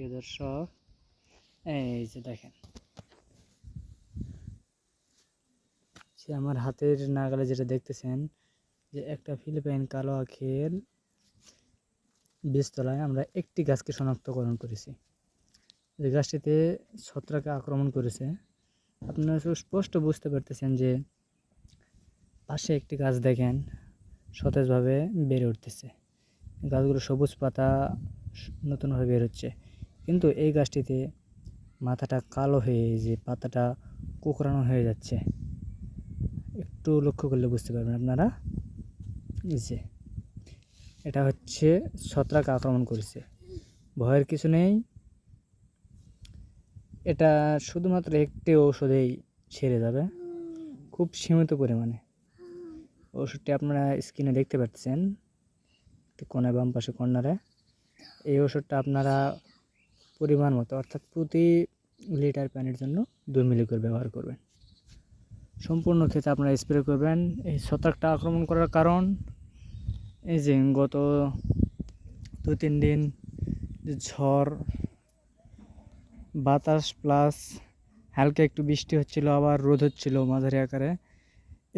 প্রিয় দর্শক, এই যে দেখেন। যে আমার হাতের নাগালে যেটা দেখতেছেন, যে একটা ফিলিপাইন কালো আখের বীজতলায় আমরা একটি গাছকে শনাক্তকরণ করেছি। যে গাছটিতে ছত্রাকে আক্রমণ করেছে। আপনারা সুস্পষ্ট বুঝতে পারতেছেন যে পাশে একটি গাছ দেখেন, সতেজভাবে বেড়ে উঠতেছে। গাছগুলো সবুজ পাতা স- নতুনভাবে বের হচ্ছে। কিন্তু এই গাছটিতে মাথাটা কালো হয়ে যে পাতাটা কুকরানো হয়ে যাচ্ছে। একটু লক্ষ্য করলে বুঝতে পারবেন আপনারা। যে, এটা হচ্ছে ছত্রাক আক্রমণ করেছে। ভয়ের কিছু নেই। এটা শুধুমাত্র একটি ঔষধেই ছেড়ে যাবে। খুব সীমিত পরিমাণে। ওষুধটি আপনারা স্ক্রিনে দেখতে পাচ্ছেন। কোনায় বাম পাশে কর্নারে। এই ওষুধটা আপনারা পরিমাণ মতো, অর্থাৎ প্রতি লিটার পানির জন্য দুই মিলি করে ব্যবহার করবেন। সম্পূর্ণ ক্ষেত্রে আপনারা স্প্রে করবেন। এই ছত্রাকটা আক্রমণ করার কারণ, এই যে গত দু তিন দিন ঝড়, বাতাস প্লাস হালকা একটু বৃষ্টি হচ্ছিল, আবার রোদ হচ্ছিল মাঝারি আকারে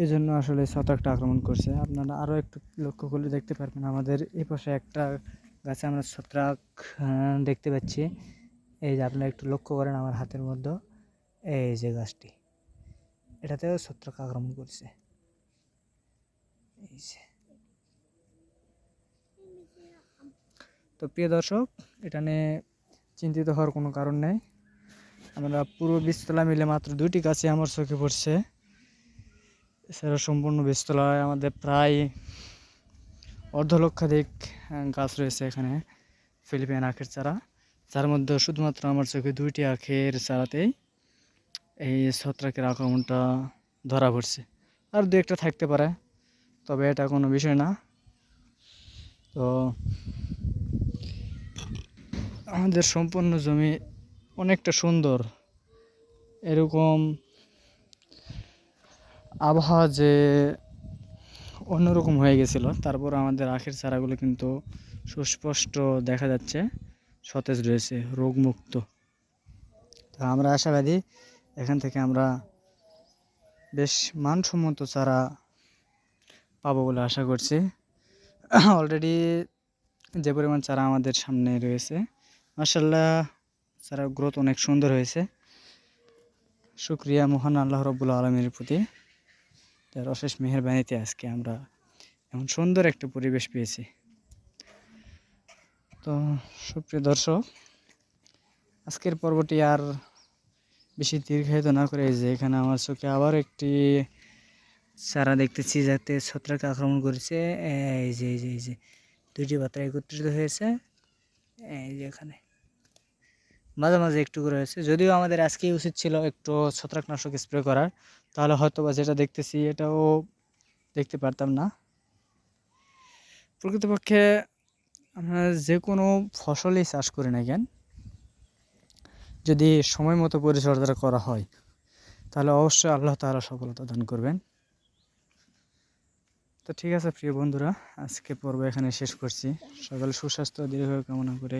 এই জন্য আসলে ছত্রাকটা আক্রমণ করছে। আপনারা আরও একটু লক্ষ্য করলে দেখতে পারবেন, আমাদের এই পাশে একটা গাছে আমরা ছত্রাক দেখতে পাচ্ছি। এই যে আপনারা একটু লক্ষ্য করেন আমার হাতের মধ্যে, এই যে গাছটি। এটাতেও ছত্রাক আক্রমণ করছে। এই যে। তো প্রিয় দর্শক, এটা নিয়ে চিন্তিত হওয়ার কোনো কারণ নেই। আমরা পুরো বীজতলা মিলে মাত্র দুইটি গাছে আমার চোখে পড়ছে। এছাড়া সম্পূর্ণ বীজতলায় আমাদের প্রায় অর্ধ লক্ষাধিক গাছ রয়েছে এখানে ফিলিপাইন আখের চারা। যার মধ্যে শুধুমাত্র আমার চোখে দুইটি আখের চারাতেই এই ছত্রাকের আক্রমণটা ধরা পড়ছে। আর দু একটা থাকতে পারে, তবে এটা কোনো বিষয় না। তো আমাদের সম্পূর্ণ জমি অনেকটা সুন্দর। এরকম আবহাওয়া যে অন্যরকম হয়ে গেছিল। তারপর আমাদের আখের চারাগুলো কিন্তু সুস্পষ্ট দেখা যাচ্ছে, সতেজ রয়েছে, রোগমুক্ত। তো আমরা আশাবাদী, এখান থেকে আমরা বেশ মানসম্মত চারা পাবো বলে আশা করছি। অলরেডি যে পরিমাণ চারা আমাদের সামনে রয়েছে মার্শাল্লাহ চারা গ্রোথ অনেক সুন্দর হয়েছে। শুক্রিয়া মহান আল্লাহ রব্বুল আলমীর প্রতি। তার অশেষ মেহরবানিতে আজকে আমরা এমন সুন্দর একটা পরিবেশ পেয়েছি। তো সুপ্রিয় দর্শক, আজকের পর্বটি আর বেশি দীর্ঘায়িত না করে যে এখানে আমার চোখে আবার একটি চারা দেখতেছি যাতে ছত্রাক আক্রমণ করেছে। এই যে এই যে, এই দুইটি পাতা একত্রিত হয়েছে। এই যে এখানে। মাঝে মাঝে একটু করে হয়েছে। যদিও আমাদের আজকেই উচিত ছিল একটু ছত্রাকনাশক স্প্রে করার, তাহলে হয়তো বা যেটা দেখতেছি এটাও দেখতে পারতাম না। প্রকৃতপক্ষে আমরা যে কোনো ফসলই চাষ করি না কেন, যদি সময় মতো পরিচর্যা করা হয়, তাহলে অবশ্যই আল্লাহ তাআলা সফলতা দান করবেন। তো ঠিক আছে প্রিয় বন্ধুরা, আজকে পর্ব এখানে শেষ করছি। সকালে সুস্বাস্থ্য, দীর্ঘ কামনা করে